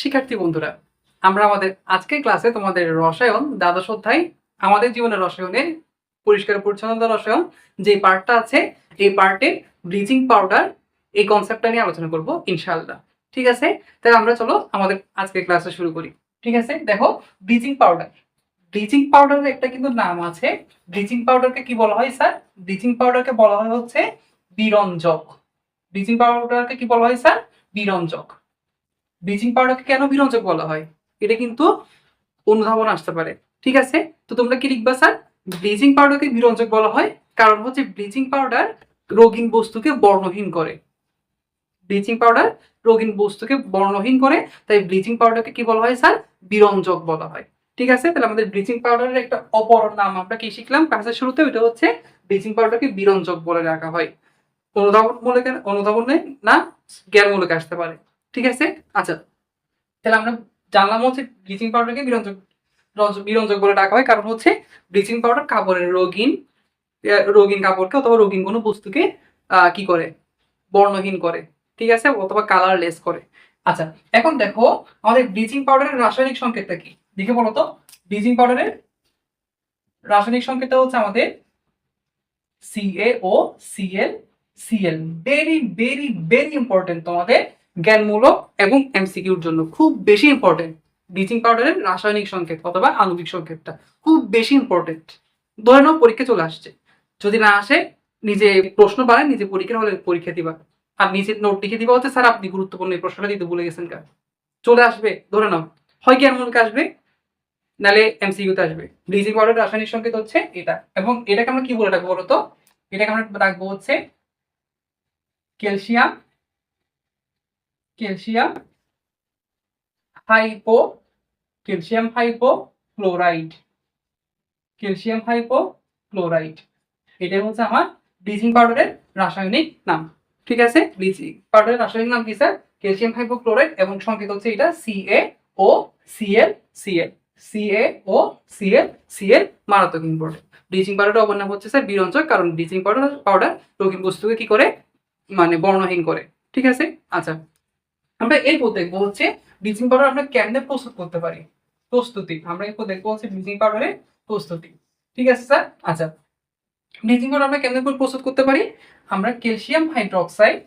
শিক্ষার্থী বন্ধুরা, আমরা আমাদের আজকের ক্লাসে তোমাদের রসায়ন, দ্বাদশ অধ্যায়, আমাদের জীবনের রসায়নের পরিষ্কার পরিচ্ছন্নতা রসায়ন, যে পার্টটা আছে, এই পার্টে ব্লিচিং পাউডার এই কনসেপ্টটা নিয়ে আলোচনা করব, ইনশাআল্লাহ। ঠিক আছে? তাহলে আমরা চলো আমাদের আজকের ক্লাসটা শুরু করি। ঠিক আছে? দেখো ব্লিচিং পাউডার ব্লিচিং পাউডারের একটা কিন্তু নাম আছে। ব্লিচিং পাউডারকে কি বলা হয়, স্যার? ব্লিচিং পাউডারকে বলা হয় হচ্ছে বিরঞ্জক। ব্লিচিং পাউডারকে কি বলা হয়, স্যার? বিরঞ্জক। ব্লিচিং পাউডারকে কেন বিরঞ্জক বলা হয়? এটা কিন্তু অনুধাবন আসতে পারে। ঠিক আছে? তো তোমরা কি লিখবা, স্যার? ব্লিচিং পাউডারকে বিরঞ্জক বলা হয় কারণ হচ্ছে ব্লিচিং পাউডার রোগীন বস্তুকে বর্ণহীন করে। ব্লিচিং পাউডার রোগীন বস্তুকে বর্ণহীন করে, তাই ব্লিচিং পাউডারকে কি বলা হয়, স্যার? বিরঞ্জক বলা হয়। ঠিক আছে? তাহলে আমাদের ব্লিচিং পাউডারের একটা অপর নাম আমরা কি শিখলাম ক্লাসের শুরুতে? ওইটা হচ্ছে ব্লিচিং পাউডারকে বিরঞ্জক বলে রাখা হয়। অনুধাবন মূলক অনুধাবনে না জ্ঞান মূলকে আসতে পারে। ঠিক আছে? আচ্ছা। তাহলে আমরা জানলাম হচ্ছে ব্লিচিং পাউডারকে বিরঞ্জক বিরঞ্জক বলে ডাকা হয়। কারণ হচ্ছে ব্লিচিং পাউডার কাপড়ের রোগীন রোগীন কাপড়কে অথবা রোগীন কোনো বস্তুকে কি করে? বর্ণহীন করে। ঠিক আছে? অথবা কালারলেস করে। আচ্ছা এখন দেখো আমাদের ব্লিচিং পাউডারের রাসায়নিক সংকেতটা কি? দেখে বলো তো। ব্লিচিং পাউডারের রাসায়নিক সংকেতটা হচ্ছে আমাদের CAO CL CL very very very important তোমাদের জ্ঞানমূলক এবং এমসিকিউর জন্য খুব বেশি ইম্পর্টেন্ট ব্লিচিং পাউডারের রাসায়নিক সংকেত অথবা আণবিক সংকেতটা খুব বেশি ইম্পর্টেন্ট ধরে নাও পরীক্ষা চলে আসছে। যদি না আসে, নিজে প্রশ্ন বানায় নিজে পরীক্ষা হলে পরীক্ষা দিবা। আর নিজে নোট লিখে দিবা, হচ্ছে স্যার, আপনি গুরুত্বপূর্ণ এই প্রশ্নটা দিতে ভুলে গেছেন কার চলে আসবে, ধরে নাও। হয় জ্ঞানমূলক আসবে, নালে এমসিকিউতে আসবে। ব্লিচিং পাউডারের রাসায়নিক সংকেত হচ্ছে এটা। এবং এটাকে আমরা কি বলে রাখব বলতো এটাকে আমরা রাখব হচ্ছে calcium calcium hypo calcium hypo chloride calcium hypo chloride এটাই হচ্ছে আমার ব্লিচিং পাউডারের রাসায়নিক নাম। ঠিক আছে? ব্লিচিং পাউডারের রাসায়নিক নাম কি স্যার ক্যালসিয়াম হাইপোক্লোরাইড এবং সংকেত হচ্ছে এটা CA O CL CL CA O CL CL মারাত্মক ইম্পর্টেন্ট ব্লিচিং পাউডারের অপর নাম হচ্ছে স্যার বিরঞ্জক কারণ ব্লিচিং পাউডার পাউডার রোগীন বস্তুকে কি করে? মানে বর্ণহীন করে। ঠিক আছে? আচ্ছা। আমরা এরপর দেখব হচ্ছে ব্লিচিং পাউডার আমরা কেমনে প্রস্তুত করতে পারি? প্রস্তুতি। আমরা এরপর দেখব হচ্ছে ব্লিচিং পাউডারের প্রস্তুতি। ঠিক আছে স্যার আচ্ছা। ব্লিচিং পাউডার আমরা কেমনে প্রস্তুত করতে পারি? আমরা ক্যালসিয়াম হাইড্রোক্সাইড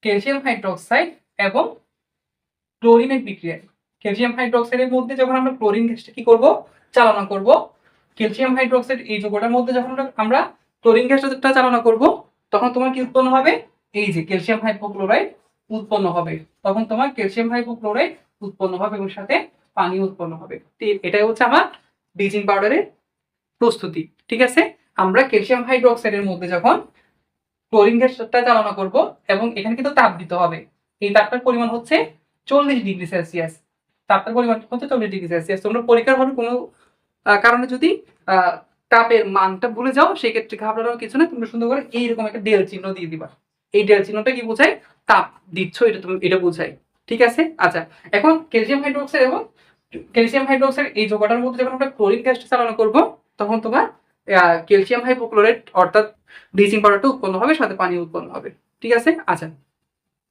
ক্যালসিয়াম হাইড্রোক্সাইড এবং ক্লোরিনের বিক্রিয়ায় ক্যালসিয়াম হাইড্রোক্সাইডের মধ্যে যখন আমরা ক্লোরিন গ্যাসটা কি করব? চালনা করব। ক্যালসিয়াম হাইড্রোক্সাইড এই যৌগটার মধ্যে যখন আমরা- ক্লোরিন গ্যাসটা চালনা করব, তখন তোমার কি উৎপন্ন হবে? এই যে ক্যালসিয়াম হাইপোক্লোরাইড উৎপন্ন হবে। তখন তোমার ক্যালসিয়াম হাইপোক্লোরাইড উৎপন্ন হবে এবং সাথে পানি উৎপন্ন হবে। এটাই হচ্ছে আমার ব্লিচিং পাউডারের প্রস্তুতি, ঠিক আছে? আমরা ক্যালসিয়াম হাইড্রোক্সাইডের মধ্যে যখন ক্লোরিন গ্যাসটা চালনা করব এবং এখানে কিন্তু তাপ দিতে হবে। এই তাপটার পরিমাণ হচ্ছে চল্লিশ ডিগ্রি সেলসিয়াস। তাপটার পরিমাণ হচ্ছে চল্লিশ ডিগ্রি সেলসিয়াস। তোমরা পরীক্ষার কোনো কারণে যদি তাপের মানটা ভুলে যাও, সেক্ষেত্রে ঘাবড়ানোর কিছু না তুমি সুন্দর করে এইরকম একটা ডেল চিহ্ন দিয়ে দিবা। এই ডেল চিহ্নটা কি বোঝায়? তাপ দিচ্ছ, এটা তুমি, এটা বোঝায়। ঠিক আছে? আচ্ছা এখন ক্যালসিয়াম হাইড্রোক্সাইড এবং ক্যালসিয়াম হাইড্রোক্সাইড এই যোগাটার মধ্যে যখন আমরা ক্লোরিন গ্যাসটা চালনা করব, তখন তোমার ক্যালসিয়াম হাইপোক্লোরাইড অর্থাৎ ব্লিচিং পাউডারটা উৎপন্ন হবে, সাথে পানি উৎপন্ন হবে। ঠিক আছে? আচ্ছা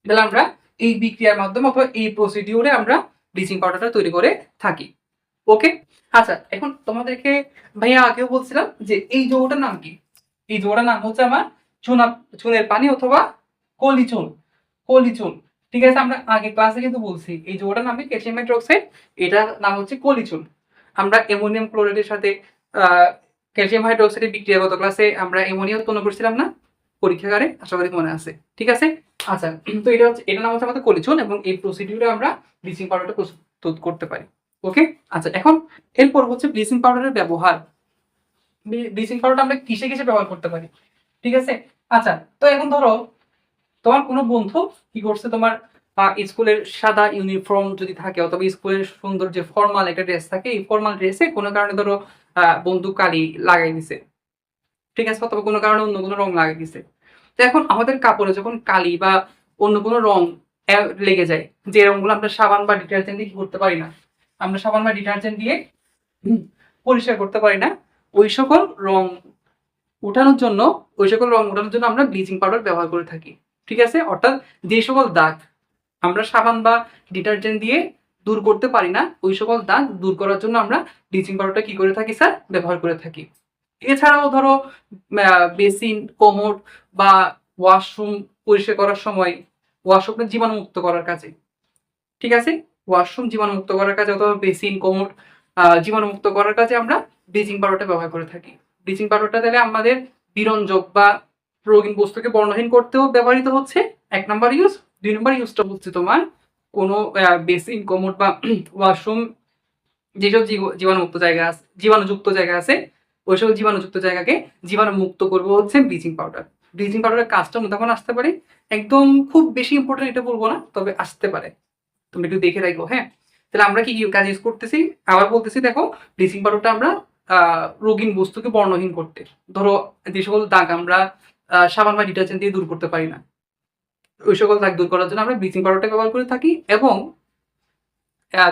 তাহলে আমরা এই বিক্রিয়ার মাধ্যমে অথবা এই প্রসিডিউরে আমরা ব্লিচিং পাউডারটা তৈরি করে থাকি। ওকে? আচ্ছা এখন তোমাদেরকে, ভাইয়া আগেও বলছিলাম যে এই যৌগটার নাম কি? এই যৌগটার নাম হচ্ছে আমার চুনা চুনের পানি অথবা কলিচুন কলিচুন ঠিক আছে, আমরা আগে ক্লাসে কিন্তু বলছি, এই যৌগটার নাম কি? ক্যালসিয়াম হাইড্রোক্সাইড এটার নাম হচ্ছে কলিচুন আমরা অ্যামোনিয়াম ক্লোরাইডের সাথে ক্যালসিয়াম হাইড্রোক্সাইডের বিক্রিয়াগত ক্লাসে আমরা অ্যামোনিয়া উৎপন্ন করছিলাম না? পরীক্ষাগারে, আশা করি মনে আছে। ঠিক আছে? আচ্ছা তো এটা হচ্ছে এটার নাম হচ্ছে আমাদের কলিচুন এবং এই প্রসিডিউরে আমরা ব্লিচিং পাউডারটা প্রস্তুত করতে পারি। ওকে আচ্ছা এখন এরপর হচ্ছে ব্লিচিং পাউডারের ব্যবহার। ব্লিচিং পাউডার আমরা কিসে কিসে ব্যবহার করতে পারি? ঠিক আছে? আচ্ছা তো এখন ধরো, তোমার কোনো বন্ধু কি করছে তোমার স্কুলের সাদা ইউনিফর্ম যদি থাকে অথবা স্কুলের সুন্দর যে ফর্মাল একটা ড্রেস থাকে, এই ফর্মাল ড্রেসে কোনো কারণে ধরো বন্ধু কালি লাগাই দিছে। ঠিক আছে? অথবা কোনো কারণে অন্য কোনো রং লাগাই দিছে। তো এখন আমাদের কাপড়ে যখন কালি বা অন্য কোনো রং লেগে যায়, যে রঙগুলো আমরা সাবান বা ডিটারজেন্ট দিয়ে করতে পারি না, আমরা সাবান বা ডিটারজেন্ট দিয়ে পরিষ্কার করতে পারি না, ওই সকল রং উঠানোর জন্য ওই সকল রং উঠানোর জন্য আমরা ব্লিচিং পাউডার ব্যবহার করে থাকি, ঠিক আছে? অর্থাৎ যে সকল দাগ আমরা সাবান বা ডিটারজেন্ট দিয়ে দূর করতে পারি না, ওই সকল দাগ দূর করার জন্য আমরা ব্লিচিং পাউডারটা কি করে থাকি স্যার ব্যবহার করে থাকি। এছাড়াও ধরো বেসিন কোমর বা ওয়াশরুম পরিষ্কার করার সময় ওয়াশরুমটা জীবাণুমুক্ত করার কাজে, ঠিক আছে? ওয়াশরুম জীবাণুমুক্ত করার কাজে অথবা বেসিন কোমর জীবাণুমুক্ত করার কাজে আমরা ব্লিচিং পাউডারটা ব্যবহার করে থাকি। ব্লিচিং পাউডারটা তাহলে আমাদের বিরঞ্জক বা রোগীন বস্তুকে বর্ণহীন করতেও ব্যবহৃত হচ্ছে। এক নম্বর ইউজ দুই নম্বর ইউজটা হচ্ছে তোমার। কোনো বেসিন কোমর বা ওয়াশরুম যেসব জীব- জীবাণুমুক্ত জায়গা আছে, জীবাণুযুক্ত জায়গা আছে ওই সব জীবাণুযুক্ত জায়গাকে জীবাণুমুক্ত করব হচ্ছে ব্লিচিং পাউডার ব্লিচিং পাউডারের কাজটা তখন আসতে পারে। একদম খুব বেশি ইম্পর্টেন্ট এটা বলব না, তবে আসতে পারে। তুমি একটু দেখে রাখো হ্যাঁ? তাহলে আমরা কি কাজ ইউজ করতেছি? আবার বলতেছি, দেখো ব্লিচিং পাউডারটা আমরা রোগীন বস্তুকে বর্ণহীন করতে। ধরো, যে সকল দাগ আমরা সাবান বা ডিটারজেন্ট দিয়ে দূর করতে পারি না। ওই সকল দাগ দূর করার জন্য আমরা ব্লিচিং পাউডারটা ব্যবহার করে থাকি এবং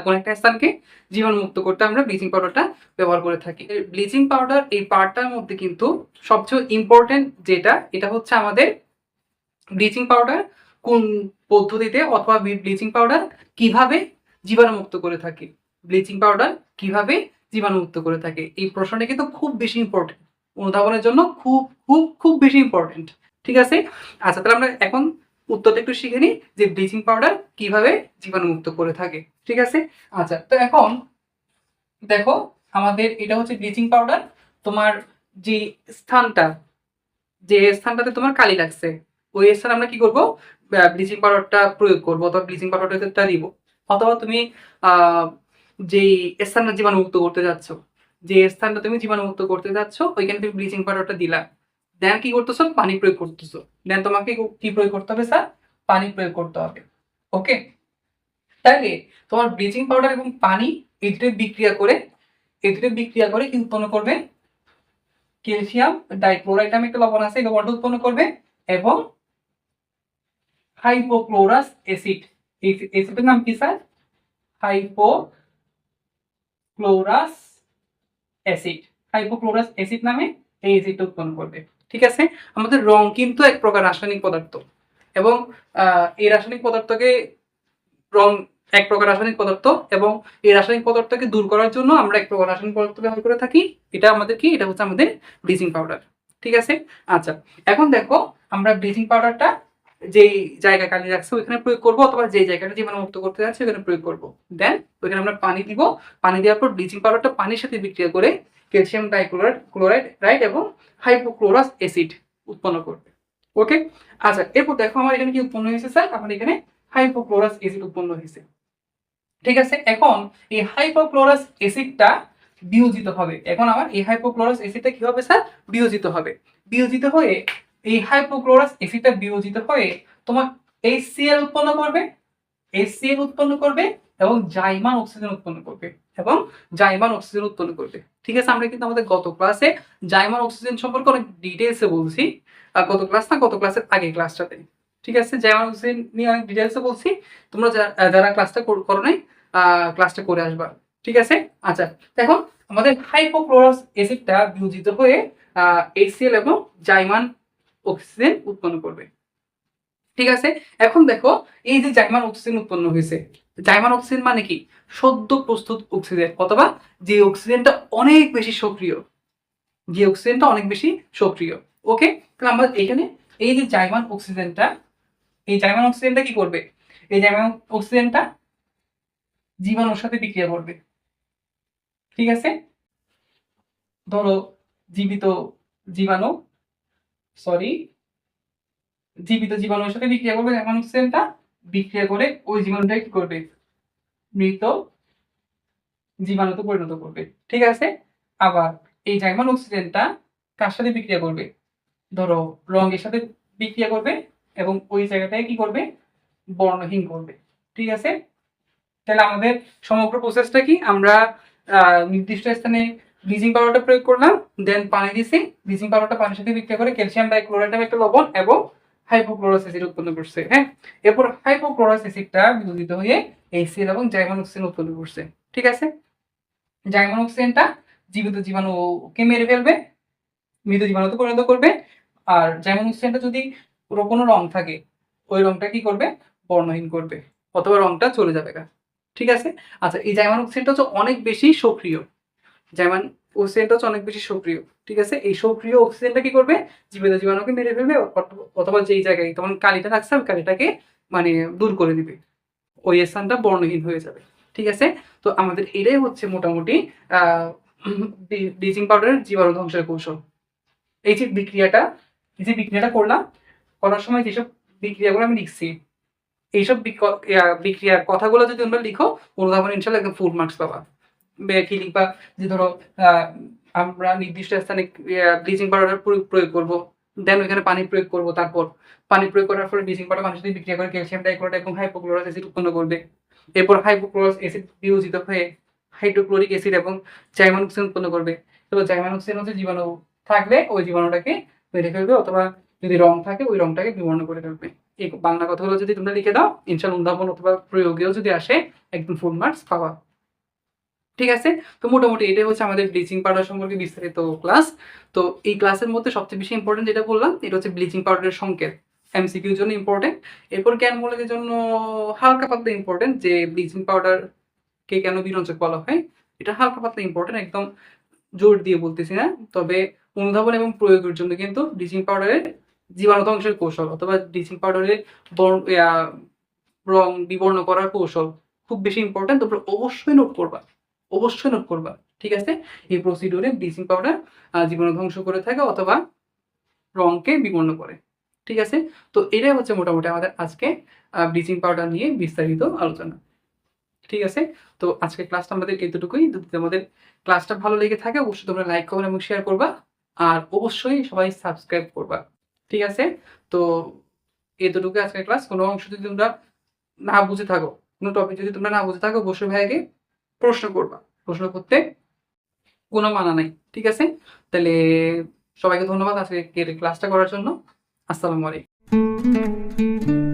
কোন একটা স্থানকে জীবাণুমুক্ত করতে আমরা ব্লিচিং পাউডারটা ব্যবহার করে থাকি। ব্লিচিং পাউডার, এই পার্টটার মধ্যে কিন্তু সবচেয়ে ইম্পর্টেন্ট যেটা, এটা হচ্ছে আমাদের ব্লিচিং পাউডার কোন পদ্ধতিতে অথবা ব্লিচিং পাউডার কীভাবে জীবাণুমুক্ত করে থাকে। ব্লিচিং পাউডার কীভাবে জীবাণুমুক্ত করে থাকে। এই প্রশ্নটা কিন্তু খুব বেশি ইম্পর্টেন্ট অনুধাবনের জন্য খুব খুব খুব বেশি ইম্পর্টেন্ট ঠিক আছে? আচ্ছা তাহলে আমরা এখন উত্তরটা একটু শিখে নিই যে ব্লিচিং পাউডার কীভাবে জীবাণুমুক্ত করে থাকে। ঠিক আছে? আচ্ছা তো এখন দেখো, আমাদের এটা হচ্ছে ব্লিচিং পাউডার তোমার যে স্থানটা, যে স্থানটাতে তোমার কালি লাগছে, ওই স্থানে আমরা কি করব? ব্লিচিং পাউডারটা প্রয়োগ করব, অথবা ব্লিচিং পাউডারটা দিব। অথবা তুমি যেই স্থানটা জীবাণুমুক্ত করতে যাচ্ছ, যে স্থানটা তুমি জীবাণুমুক্ত করতে যাচ্ছ, ওইখানে তুমি ব্লিচিং পাউডারটা দিলা। দেন কি করতেছো? পানি প্রয়োগ করতেছো। দেন তোমাকে কি প্রয়োগ করতে হবে স্যার পানি প্রয়োগ করতে হবে। ওকে তাহলে তোমার ব্লিচিং পাউডার এবং পানি এই দুটো বিক্রিয়া করে এই দুটো বিক্রিয়া করে কি উৎপন্ন করবে? ক্যালসিয়াম ডাইক্লোরাইড নামে একটা লবণ আছে, এই লবণটা উৎপন্ন করবে এবং হাইপোক্লোরাস অ্যাসিড অ্যাসিডের নাম কি sir hypochlorous acid hypochlorous acid নামে এই অ্যাসিডটা উৎপন্ন করবে। ঠিক আছে? আমাদের রং কিন্তু এক প্রকার রাসায়নিক পদার্থ। এবং এই রাসায়নিক পদার্থকে রং এক প্রকার রাসায়নিক পদার্থ এবং এই রাসায়নিক পদার্থকে দূর করার জন্য আমরা এক প্রকার রাসায়নিক পদার্থ ব্যবহার করে থাকি। এটা আমাদের কি? এটা হচ্ছে আমাদের ব্লিচিং পাউডার। ঠিক আছে? আচ্ছা এখন দেখো আমরা ব্লিচিং পাউডারটা যেই জায়গা কালি রাখছে, ওইখানে প্রয়োগ করব অথবা যে জায়গাটা জীবাণু মুক্ত করতে যাচ্ছে ওখানে প্রয়োগ করব। দেন ওইখানে আমরা পানি দিব। পানি দেওয়ার পর ব্লিচিং পাউডারটা পানির সাথে বিক্রিয়া করে ক্যালসিয়াম ডাইক্লোরাইড, ক্লোরাইড, রাইট, এবং হাইপোক্লোরাস অ্যাসিড উৎপন্ন করবে। ওকে আচ্ছা এরপর দেখো আমার এখানে কি উৎপন্ন হয়েছে, স্যার? আমার এখানে হাইপোক্লোরাস অ্যাসিড উৎপন্ন হয়েছে। ঠিক আছে? এখন এই হাইপোক্লোরাস অ্যাসিডটা বিয়োজিত হবে। এখন আমার এই হাইপোক্লোরাস অ্যাসিডটা কি হবে, স্যার? বিয়োজিত হবে। বিয়োজিত হয়ে এই হাইপোক্লোরাস অ্যাসিডটা বিয়োজিত হয়ে তোমার HCl উৎপন্ন করবে, HCl উৎপন্ন করবে এবং জাইমান অক্সিজেন উৎপন্ন করবে এবং জাইমান অক্সিজেন উৎপন্ন করবে। ঠিক আছে, আমরা কিন্তু আমাদের গত ক্লাসে জাইমান অক্সিজেন সম্পর্কে অনেক ডিটেলসে বলছি। গত ক্লাস না, গত ক্লাসের আগে ক্লাসটাতে ঠিক আছে, জাইমান অক্সিজেন নিয়ে অনেক ডিটেলসে বলছি। তোমরা যারা ক্লাসটা করো নাই ক্লাসটা করে আসবা। ঠিক আছে আচ্ছা এখন আমাদের হাইপোক্লোরাস অ্যাসিডটা বিয়োজিত হয়ে HCl এবং জাইমান অক্সিজেন উৎপন্ন করবে। ঠিক আছে? এখন দেখো, এই যে জাইমান অক্সিজেন উৎপন্ন হয়েছে, জাইমান অক্সিজেন মানে কি? সদ্য প্রস্তুত অক্সিজেন অথবা যে অক্সিজেনটা অনেক বেশি সক্রিয়, যে অক্সিজেনটা অনেক বেশি সক্রিয়। ওকে তাহলে আমরা এখানে এই যে জাইমান অক্সিজেনটা এই জাইমান অক্সিজেনটা কি করবে? এই জাইমান অক্সিজেনটা জীবাণুর সাথে বিক্রিয়া করবে। ঠিক আছে? ধরো, জীবিত জীবাণু সরি জীবিত জীবাণুর সাথে বিক্রিয়া করবে জাইমান অক্সিজেনটা বিক্রিয়া করে ওই জীবাণুটা কি করবে? মৃত জীবাণুতে পরিণত করবে। ঠিক আছে? আবার এই জাইমান অক্সিজেনটা কার সাথে বিক্রিয়া করবে? ধরো, রঙের সাথে বিক্রিয়া করবে এবং ওই জায়গাটায় কি করবে? বর্ণহীন করবে। ঠিক আছে? তাহলে আমাদের সমগ্র প্রসেসটা কি? আমরা নির্দিষ্ট স্থানে ব্লিচিং পাউডারটা প্রয়োগ করলাম দেন পানি দিছি। ব্লিচিং পাউডারটা পানির সাথে বিক্রিয়া করে ক্যালসিয়াম ডাইক্লোরাইড নামে একটা লবণ এবং হাইপোক্লোরাস অ্যাসিড উৎপন্ন করছে হ্যাঁ? এরপর হাইপোক্লোরাস অ্যাসিডটা বিয়োজিত হয়ে HCl এবং জাইমান অক্সিজেন উৎপন্ন করছে, ঠিক আছে? জাইমান অক্সিজেনটা জীবিত জীবাণুকে মেরে ফেলবে, মৃত জীবাণুতে পরিণত করবে, আর জাইমন অক্সিজেনটা যদি কোনো রং থাকে, ওই রংটা কি করবে? বর্ণহীন করবে, অথবা রংটা চলে যাবে ঠিক আছে? আচ্ছা এই জাইমান অক্সিজেনটা হচ্ছে অনেক বেশি সক্রিয় জাইমান অক্সিজেনটা হচ্ছে অনেক বেশি সক্রিয়, ঠিক আছে? এই সক্রিয় অক্সিজেনটা কি করবে? জীবিত জীবাণুকে মেরে ফেলবে অথবা যেই জায়গায় তখন কালিটা থাকছে কালিটাকে মানে দূর করে দিবে। ওই স্থানটা বর্ণহীন হয়ে যাবে, ঠিক আছে? তো আমাদের এটাই হচ্ছে মোটামুটি ব্লিচিং পাউডারের জীবাণু ধ্বংসের কৌশল। এই যে বিক্রিয়াটা যে বিক্রিয়াটা করলাম, করার সময় যেসব বিক্রিয়াগুলো আমি লিখছি, এইসব বিক- বিক্রিয়ার কথাগুলো যদি তোমরা লিখো, অনুধাবন ইনশাল্লাহ একদম ফুল মার্কস পাবা। বে- কি লিখবা যে ধরো আমরা নির্দিষ্ট স্থানে ব্লিচিং পাউডার প্রয়োগ করব। দেন ওইখানে পানি প্রয়োগ করব তারপর। পানি প্রয়োগ করার পরে ব্লিচিং পাউডার মানুষ যদি বিক্রিয়া করে ক্যালসিয়াম ডাইক্লোরাইড এবং হাইপোক্লোরাস অ্যাসিড উৎপন্ন করবে। এরপর হাইপোক্লোরাস অ্যাসিড বিয়োজিত হয়ে হাইড্রোক্লোরিক অ্যাসিড এবং জাইমান অক্সিজেন উৎপন্ন করবে। তো জাইমান অক্সিজেন হচ্ছে জীবাণু থাকলে ওই জীবাণুটাকে মেরে ফেলবে অথবা যদি রং থাকে, ওই রংটাকে বিবর্ণ করে ফেলবে। এই বাংলা কথাগুলো যদি তোমরা লিখে দাও ইনশাল উদ্ভাবন অথবা প্রয়োগেও যদি আসে, একদম ফুল মার্কস পাওয়া ঠিক আছে? তো মোটামুটি এটাই হচ্ছে আমাদের ব্লিচিং পাউডার সম্পর্কে বিস্তারিত ক্লাস তো এই ক্লাসের মধ্যে সবচেয়ে বেশি ইম্পর্টেন্ট যেটা বললাম, এটা হচ্ছে ব্লিচিং পাউডারের সংকেত। এমসিকিউর জন্য ইম্পর্টেন্ট এরপর জ্ঞান মূলকের জন্য হালকা পাতলা ইম্পর্টেন্ট যে ব্লিচিং পাউডার কে কেন বিরঞ্জক বলা হয়, এটা হালকা পাতলা ইম্পর্টেন্ট একদম জোর দিয়ে বলতেছি না। তবে অনুধাবন এবং প্রয়োগের জন্য কিন্তু ব্লিচিং পাউডারের জীবাণু ধ্বংসের কৌশল অথবা ব্লিচিং পাউডারের বর্ণ রং বিবর্ণ করার কৌশল খুব বেশি ইম্পর্টেন্ট তোমরা অবশ্যই নোট করবা। অবশ্যই নোট করবা, ঠিক আছে? এই প্রসিডিউরে ব্লিচিং পাউডার জীবাণু ধ্বংস করে থাকে অথবা রংকে বিবর্ণ করে, ঠিক আছে? তো এটাই হচ্ছে মোটামুটি আমাদের আজকে ব্লিচিং পাউডার নিয়ে বিস্তারিত আলোচনা, ঠিক আছে? তো আজকে ক্লাসটা আমাদের এতটুকুই। যদি তোমাদের ক্লাসটা ভালো লেগে থাকে, অবশ্যই তোমরা লাইক করবে এবং শেয়ার করবা। আর অবশ্যই সবাই সাবস্ক্রাইব করবা, ঠিক আছে? তো এতটুকু আজকের ক্লাস কোনো অংশ যদি তোমরা না বুঝে থাকো, কোনো টপিক যদি তোমরা না বুঝে থাকো, অবশ্যই ভাইকে প্রশ্ন করবা। প্রশ্ন করতে কোনো মানা নাই, ঠিক আছে? তাহলে সবাইকে ধন্যবাদ আজকে ক্লাসটা করার জন্য। আসসালামু আলাইকুম।